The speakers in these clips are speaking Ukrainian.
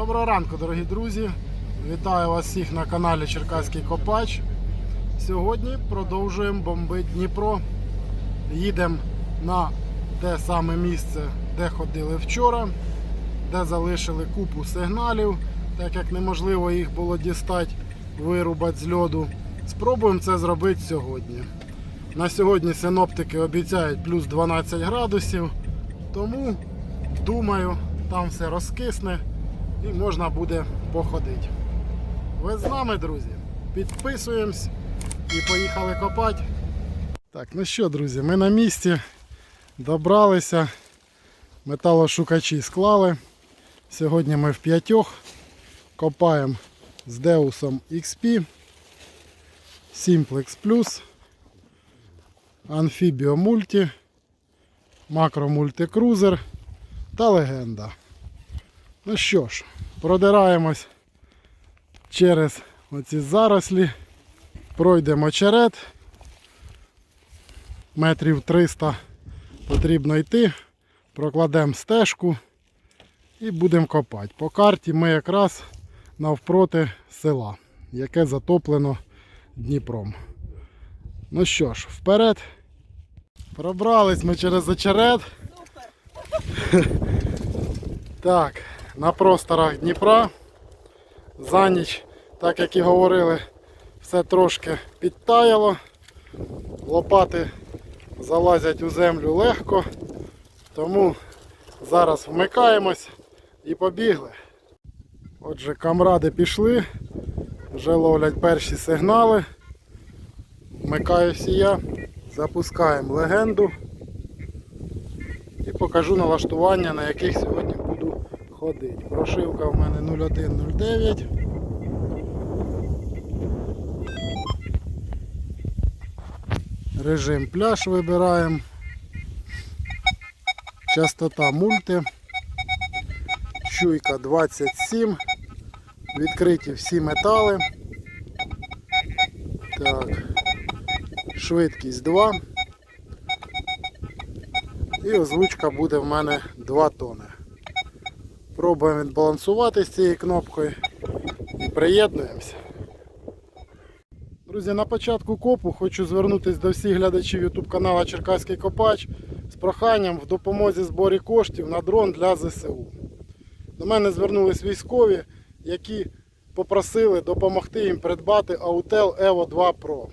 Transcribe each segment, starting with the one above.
Доброго ранку, дорогі друзі! Вітаю вас всіх на каналі Черкаський Копач. Сьогодні продовжуємо бомбити Дніпро. Їдемо на те саме місце, де ходили вчора, де залишили купу сигналів, так як неможливо їх було дістати, вирубати з льоду. Спробуємо це зробити сьогодні. На сьогодні синоптики обіцяють плюс 12 градусів, тому думаю, там все розкисне і можна буде походити. Ви з нами, друзі? Підписуємось і поїхали копати. Так, ну що, друзі, ми на місці добралися, металошукачі склали. Сьогодні ми в п'ятьох копаємо з Деусом XP, Simplex Plus, Amphibio Multi, Macro Multicruiser та Легенда. Ну що ж, продираємось через оці зарослі, пройдемо очерет. Метрів 300 потрібно йти, прокладемо стежку і будемо копати. По карті ми якраз навпроти села, яке затоплено Дніпром. Ну що ж, вперед. Пробрались ми через очерет. Так, на просторах Дніпра. За ніч, так як і говорили, все трошки підтаяло. Лопати залазять у землю легко. Тому зараз вмикаємось і побігли. Отже, камради пішли, вже ловлять перші сигнали. Вмикаюся я, запускаємо легенду і покажу налаштування, на яких сьогодні буду ходити. Прошивка в мене 0109. Режим пляж вибираємо. Частота мульти. Чуйка 27. Відкриті всі метали. Так. Швидкість 2. І озвучка буде в мене 2 тони. Пробуємо відбалансувати з цією кнопкою і приєднуємося. Друзі, на початку копу хочу звернутися до всіх глядачів YouTube каналу Черкаський Копач з проханням в допомозі зборі коштів на дрон для ЗСУ. До мене звернулись військові, які попросили допомогти їм придбати Autel Evo 2 Pro.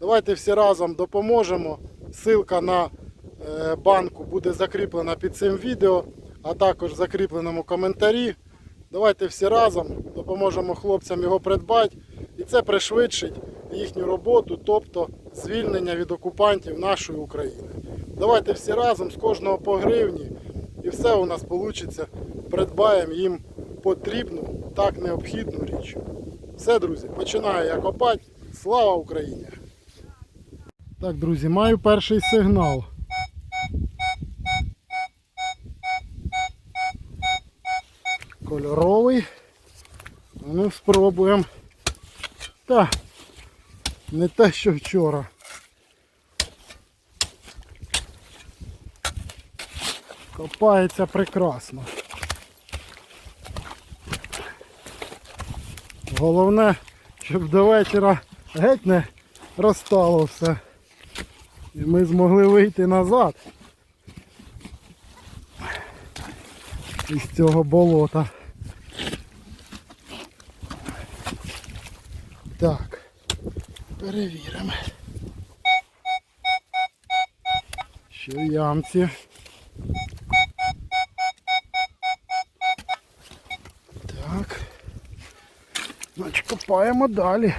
Давайте всі разом допоможемо. Силка на е, банку буде закріплена під цим відео, а також в закріпленому коментарі. Давайте всі разом допоможемо хлопцям його придбати. І це пришвидшить їхню роботу, тобто звільнення від окупантів нашої України. Давайте всі разом з кожного по гривні і все у нас вийде. Придбаємо їм потрібну, так необхідну річ. Все, друзі, починаю я копати. Слава Україні! Так, друзі, маю перший сигнал. Ну, спробуємо. Та, не те, що вчора. Копається прекрасно. Головне, щоб до вечора геть не розтало все. І ми змогли вийти назад із цього болота. Так, перевіримо. В ямці. Так. Значить, копаємо далі.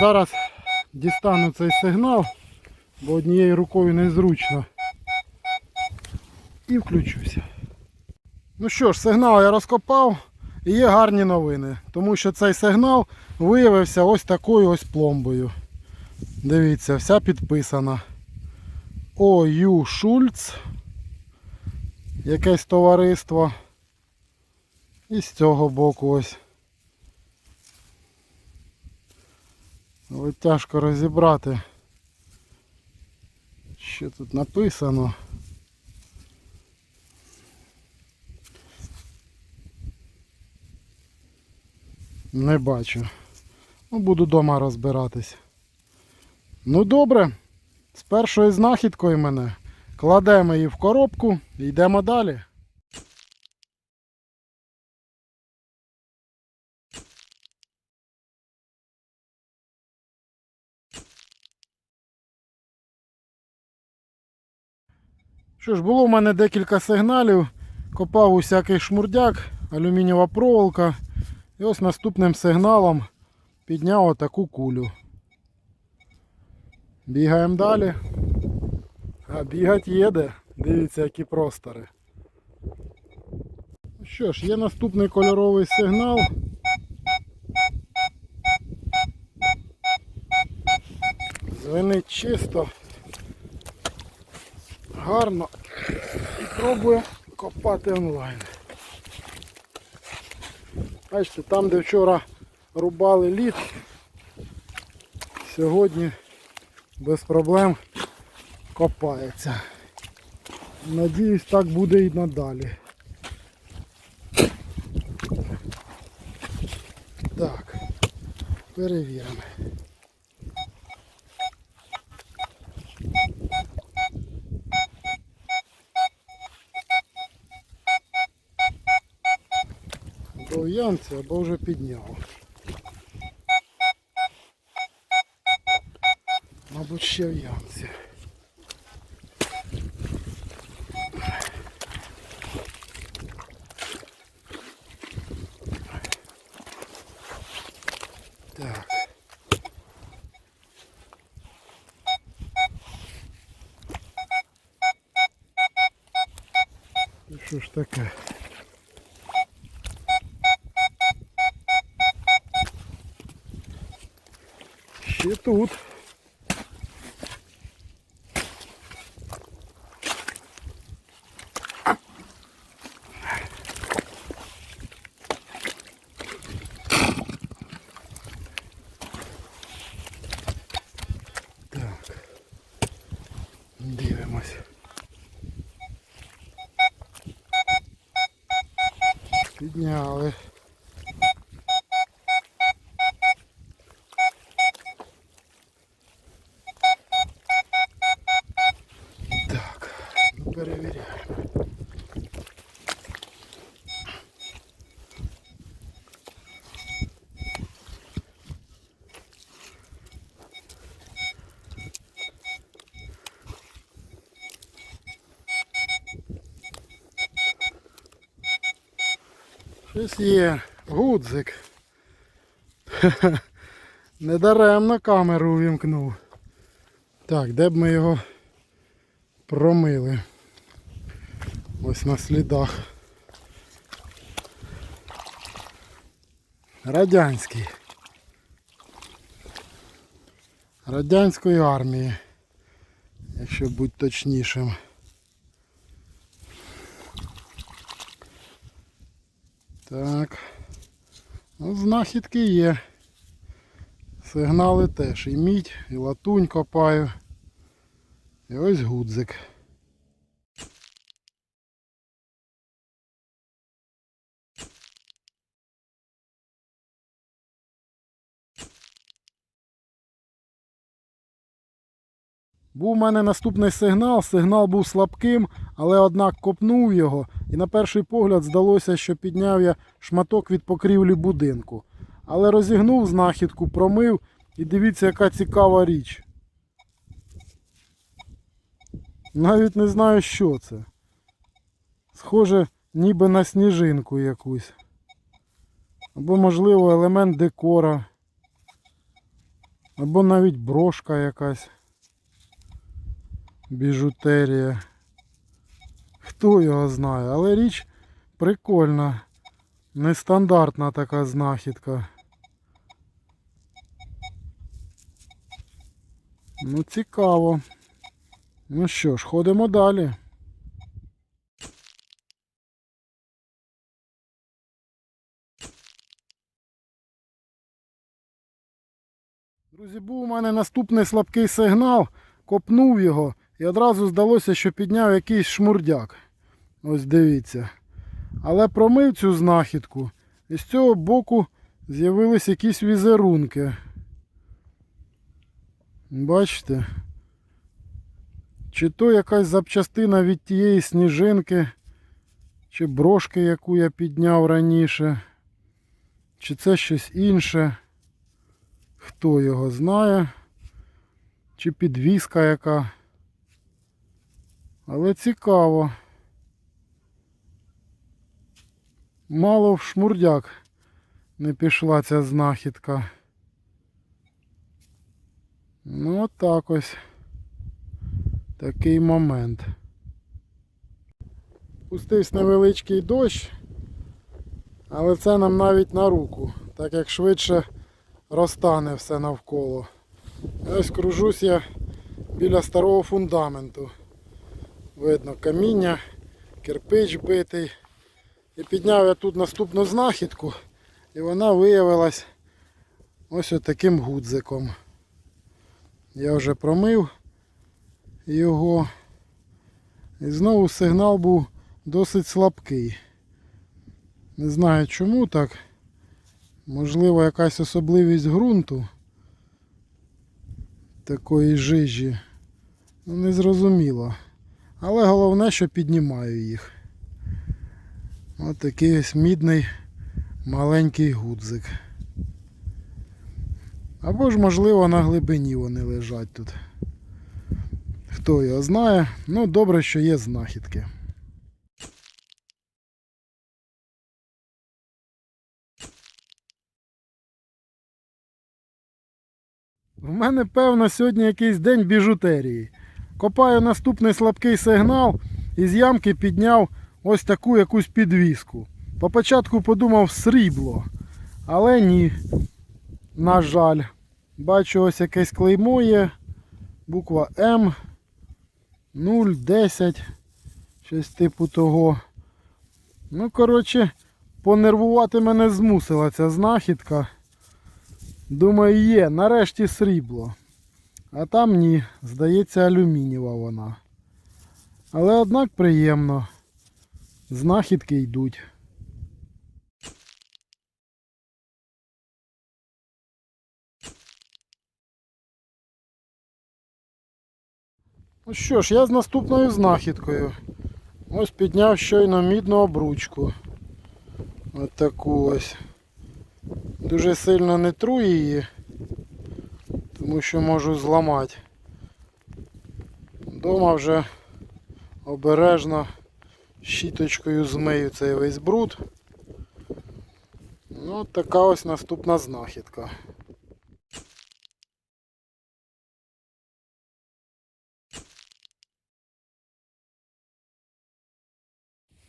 Зараз дістану цей сигнал, бо однією рукою незручно. І включуся. Ну що ж, сигнал я розкопав і є гарні новини, тому що цей сигнал виявився ось такою ось пломбою. Дивіться, вся підписана. ОЮ Шульц. Якесь товариство. І з цього боку ось. Але тяжко розібрати, що тут написано. Не бачу. Ну, буду вдома розбиратись. Ну добре, з першою знахідкою мене. Кладемо її в коробку йдемо далі. Що ж, було в мене декілька сигналів. Копав усякий шмурдяк, алюмінієва проволока. І ось наступним сигналом підняв отаку кулю. Бігаємо далі. А бігать їде. Дивіться, які простори. Що ж, є наступний кольоровий сигнал. Звенить чисто. Гарно. І пробуємо копати онлайн. Бачите, там, де вчора рубали лід, сьогодні без проблем копається. Надіюсь, так буде і надалі. Так, перевіримо. Або ямці, або вже підняв. Мабуть, ще в ямці. Ще тут. Щось є. Гудзик. Недаремно камеру увімкнув. Так, де б ми його промили? Ось на слідах. Радянський. Радянської армії, якщо бути точнішим. Так. Ну, знахідки є. Сигнали теж. І мідь, і латунь копаю. І ось гудзик. Був у мене наступний сигнал. Сигнал був слабким, але однак копнув його. І на перший погляд здалося, що підняв я шматок від покрівлі будинку. Але розігнув знахідку, промив і дивіться, яка цікава річ. Навіть не знаю, що це. Схоже, ніби на сніжинку якусь. Або, можливо, елемент декора. Або навіть брошка якась біжутерія. Хто його знає, але річ прикольна. Нестандартна така знахідка. Ну, цікаво. Ну що ж, ходимо далі. Друзі, був у мене наступний слабкий сигнал, копнув його і одразу здалося, що підняв якийсь шмурдяк. Ось дивіться. Але промив цю знахідку, і з цього боку з'явились якісь візерунки. Бачите? Чи то якась запчастина від тієї сніжинки, чи брошки, яку я підняв раніше, чи це щось інше. Хто його знає, чи підвіска яка. Але цікаво. Мало в шмурдяк не пішла ця знахідка. Ну, от так ось. Такий момент. Пустився невеличкий дощ, але це нам навіть на руку, так як швидше розтане все навколо. Ось кружусь я біля старого фундаменту. Видно каміння, кирпич битий. І підняв я тут наступну знахідку, і вона виявилась ось таким гудзиком. Я вже промив його. І знову сигнал був досить слабкий. Не знаю чому так. Можливо, якась особливість ґрунту такої жижі. Ну, зрозуміло. Але головне, що піднімаю їх. Ось такий ось мідний маленький гудзик. Або ж, можливо, на глибині вони лежать тут. Хто його знає. Ну, добре, що є знахідки. В мене, певно, сьогодні якийсь день біжутерії. Копаю наступний слабкий сигнал і з ямки підняв ось таку якусь підвіску. Попочатку подумав срібло, але ні. На жаль, бачу ось якесь клеймо є. Буква М 010. Щось типу того. Ну, коротше, понервувати мене змусила ця знахідка. Думаю, є, нарешті срібло. А там ні, здається, алюмінієва вона. Але однак приємно. Знахідки йдуть. Ну що ж, я з наступною знахідкою. Ось підняв щойно мідну обручку. Ось таку ось. Дуже сильно не тру її, тому що можу зламати. Дома вже обережно щіточкою змию цей весь бруд. Ну, от така ось наступна знахідка.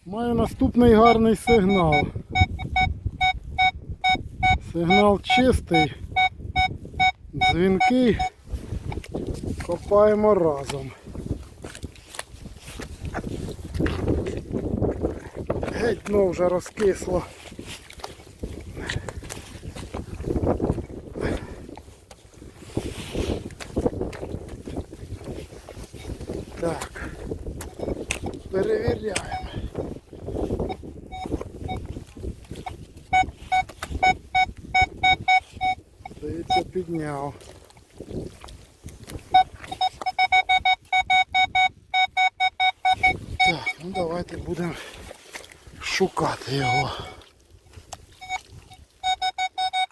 Маю наступний гарний сигнал. Сигнал чистий, дзвінкий. Копаємо разом. Геть дно вже розкисло. Так. Перевіряємо. Здається, підняв. Так, ну давайте будемо шукати його.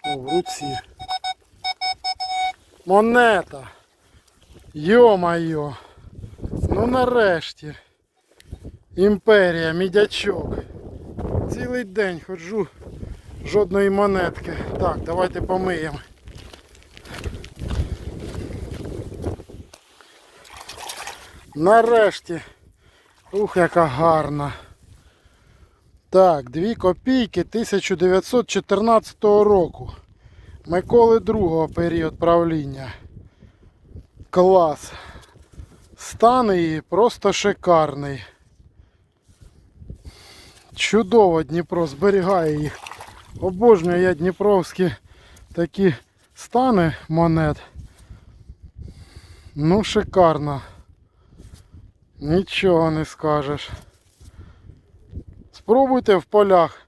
О, в руці. Монета. Йо-майо. Ну нарешті. Імперія, мідячок. Цілий день ходжу. Жодної монетки. Так, давайте помиємо. Нарешті. Ух, яка гарна. Так, 2 копійки 1914 року. Миколи II період правління. Клас. Стан її просто шикарний. Чудово Дніпро зберігає їх. Обожнюю я дніпровські такі стани монет. Ну, шикарно. Нічого не скажеш. Спробуйте в полях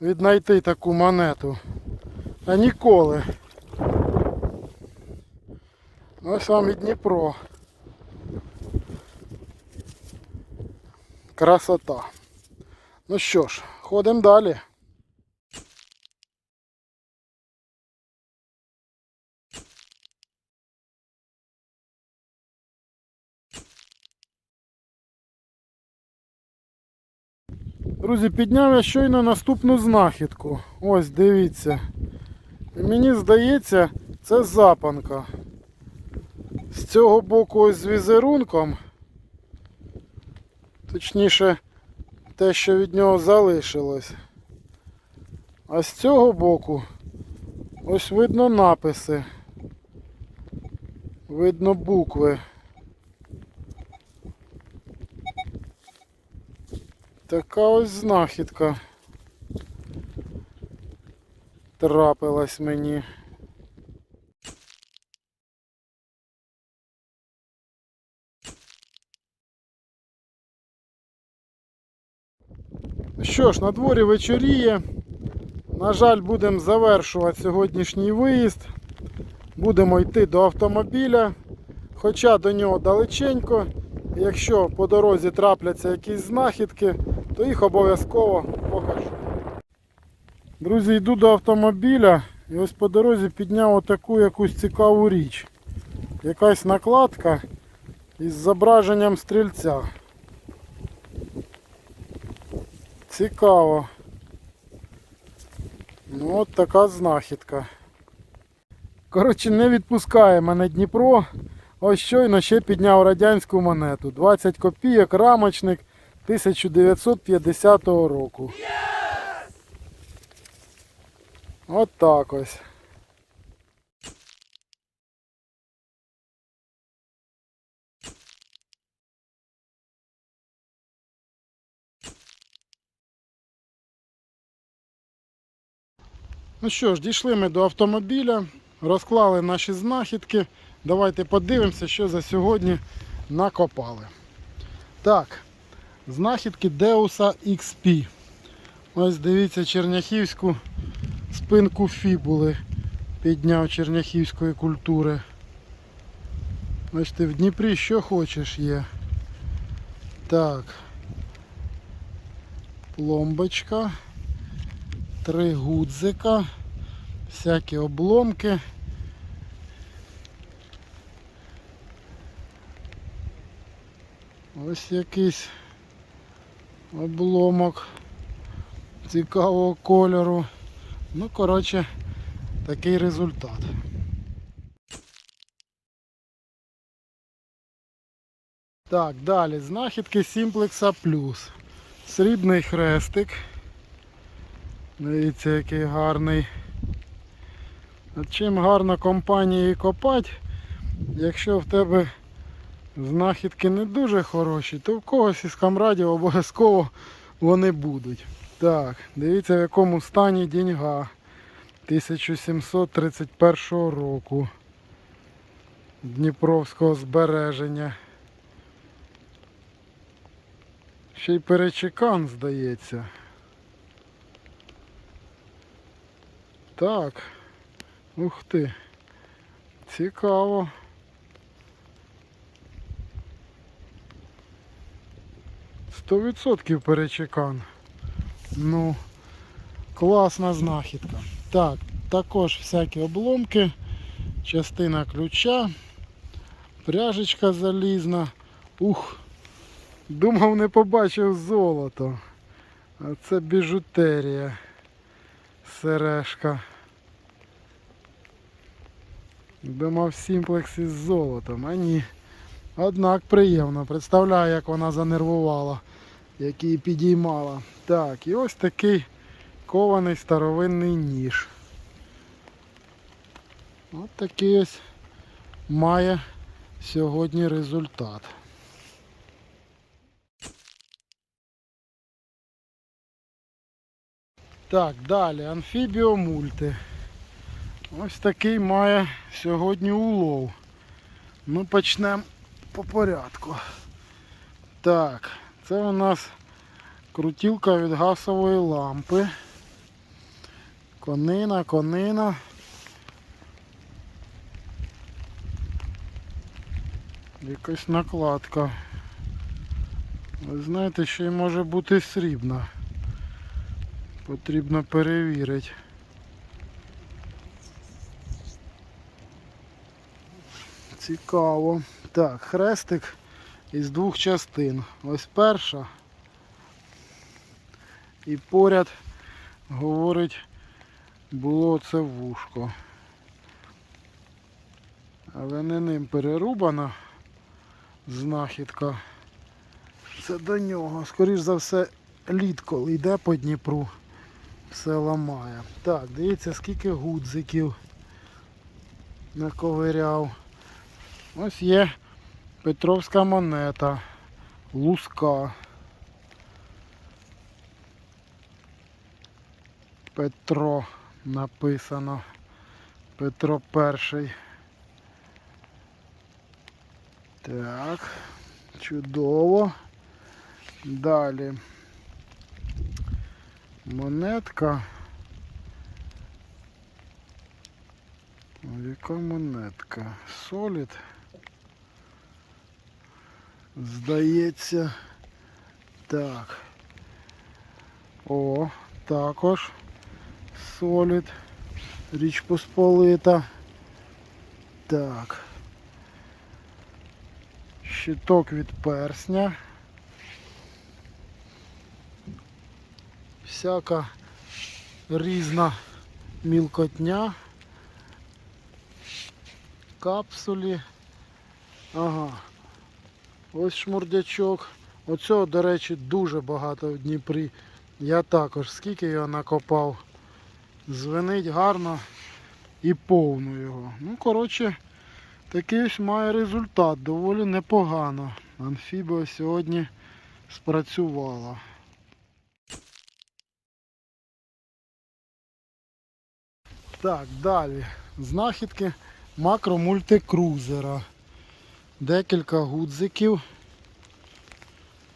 віднайти таку монету. А ніколи. Ось вам і Дніпро. Красота. Ну що ж, ходимо далі. Друзі, підняв я щойно наступну знахідку. Ось дивіться. І мені здається, це запанка. З цього боку ось з візерунком. Точніше, те, що від нього залишилось. А з цього боку ось видно написи. Видно букви. Така ось знахідка трапилась мені. Що ж, на дворі вечоріє. На жаль, будемо завершувати сьогоднішній виїзд. Будемо йти до автомобіля, хоча до нього далеченько. Якщо по дорозі трапляться якісь знахідки, то їх обов'язково покажу. Друзі, йду до автомобіля і ось по дорозі підняв отаку якусь цікаву річ. Якась накладка із зображенням стрільця. Цікаво. Ну от така знахідка. Коротше, не відпускає мене Дніпро. Ось щойно ще підняв радянську монету. 20 копійок, рамочник 1950 року. От так ось. Ну що ж, дійшли ми до автомобіля, розклали наші знахідки. Давайте подивимося, що за сьогодні накопали. Так, знахідки Деуса XP. Ось дивіться черняхівську спинку фібули. Підняв черняхівської культури. Бачите, в Дніпрі що хочеш є. Так. Пломбочка. Три гудзика. Всякі обломки. Ось якийсь обломок цікавого кольору. Ну, коротше, такий результат. Так, далі знахідки Simplex Plus. Срібний хрестик. Дивіться, який гарний. Чим гарно компанії копати, якщо в тебе знахідки не дуже хороші, то в когось із камрадів обов'язково вони будуть. Так, дивіться в якому стані деньга 1731 року Дніпровського збереження. Ще й перечекан, здається. Так. Ух ти. Цікаво. Сто відсотків перечекан. Ну, класна знахідка. Так, також всякі обломки, частина ключа, пряжечка залізна. Ух, думав не побачив золото. А це біжутерія. Сережка. Думав сімплекс із золотом, а ні. Однак приємно. Представляю, як вона занервувала, як її підіймала. Так, і ось такий кований старовинний ніж. Ось такий ось має сьогодні результат. Так, далі, амфібіомульти. Ось такий має сьогодні улов. Ну почнемо по порядку. Так, це у нас крутілка від газової лампи. Конина, конина. Якась накладка. Ви знаєте, ще й може бути срібна. Потрібно перевірити. Цікаво. Так, хрестик із двох частин. Ось перша. І поряд говорить, було це вушко. Але не ним перерубана знахідка. Це до нього. Скоріш за все, лід, коли йде по Дніпру, все ламає. Так, дивіться, скільки гудзиків наковиряв. Ось є Петровська монета, луска. Петро написано. Петро перший. Так, чудово. Далі. Монетка. Яка монетка? Солід. Здається. Так. О, також. Солід. Річ Посполита. Так. Щиток від персня. Всяка різна мілкотня. Капсулі. Ага. Ось шмурдячок. Оцього, до речі, дуже багато в Дніпрі. Я також скільки його накопав. Звенить гарно і повну його. Ну, коротше, такий ось має результат. Доволі непогано. Амфібія сьогодні спрацювала. Так, далі. Знахідки макромультикрузера. Декілька гудзиків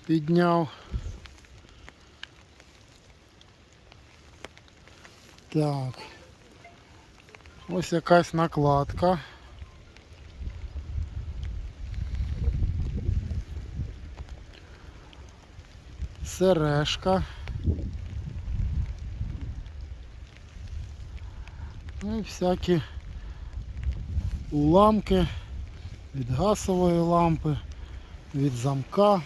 підняв. Так. Ось якась накладка. Сережка. Ну і всякі уламки від газової лампи, від замка.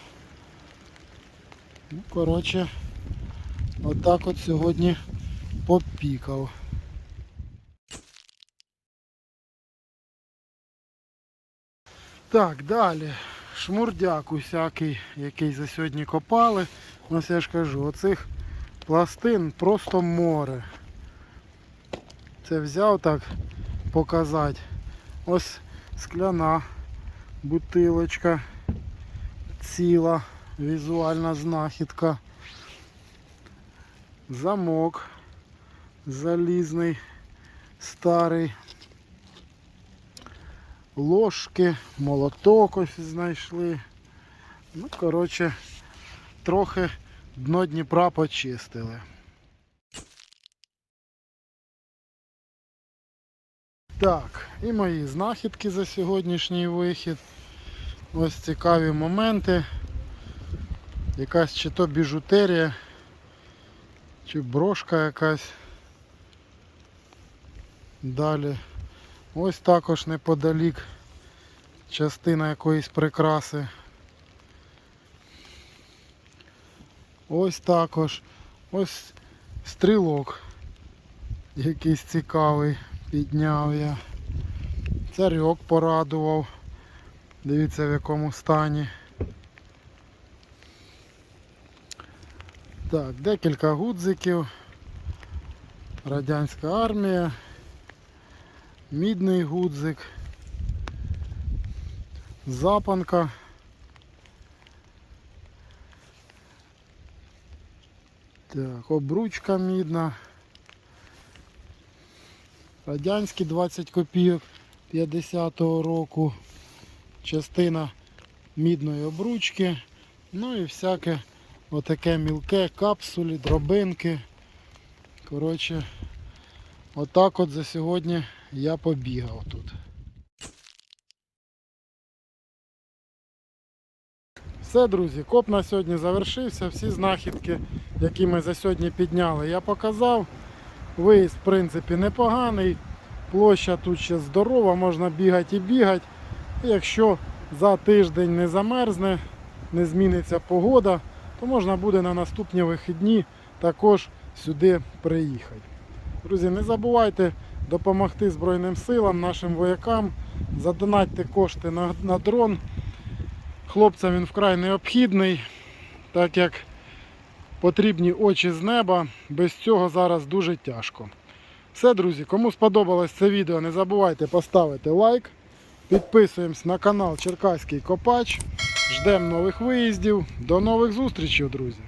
Ну, коротше, отак от сьогодні попікав. Так, далі. Шмурдяк усякий, який за сьогодні копали. Ось я ж кажу, оцих пластин просто море. Це взяв так показати. Ось скляна бутилочка, ціла візуальна знахідка. Замок залізний, старий. Ложки, молоток ось знайшли. Ну, коротше, трохи дно Дніпра почистили. Так, і мої знахідки за сьогоднішній вихід. Ось цікаві моменти. Якась чи то біжутерія, чи брошка якась. Далі. Ось також неподалік частина якоїсь прикраси. Ось також. Ось стрілок якийсь цікавий підняв я. Царьок порадував. Дивіться в якому стані. Так, декілька гудзиків. Радянська армія. Мідний гудзик. Запанка. Так, обручка мідна. Радянські 20 копійок 50-го року, частина мідної обручки, ну і всяке отаке мілке, капсулі, дробинки. Коротше, отак от за сьогодні я побігав тут. Все, друзі, коп на сьогодні завершився. Всі знахідки, які ми за сьогодні підняли, я показав. Виїзд, в принципі, непоганий. Площа тут ще здорова, можна бігати і бігати. Якщо за тиждень не замерзне, не зміниться погода, то можна буде на наступні вихідні також сюди приїхати. Друзі, не забувайте допомогти Збройним силам, нашим воякам, задонатьте кошти на, на дрон. Хлопцям він вкрай необхідний, так як потрібні очі з неба. Без цього зараз дуже тяжко. Все, друзі, кому сподобалось це відео, не забувайте поставити лайк. Підписуємось на канал Черкаський Копач. Ждемо нових виїздів. До нових зустрічей, друзі!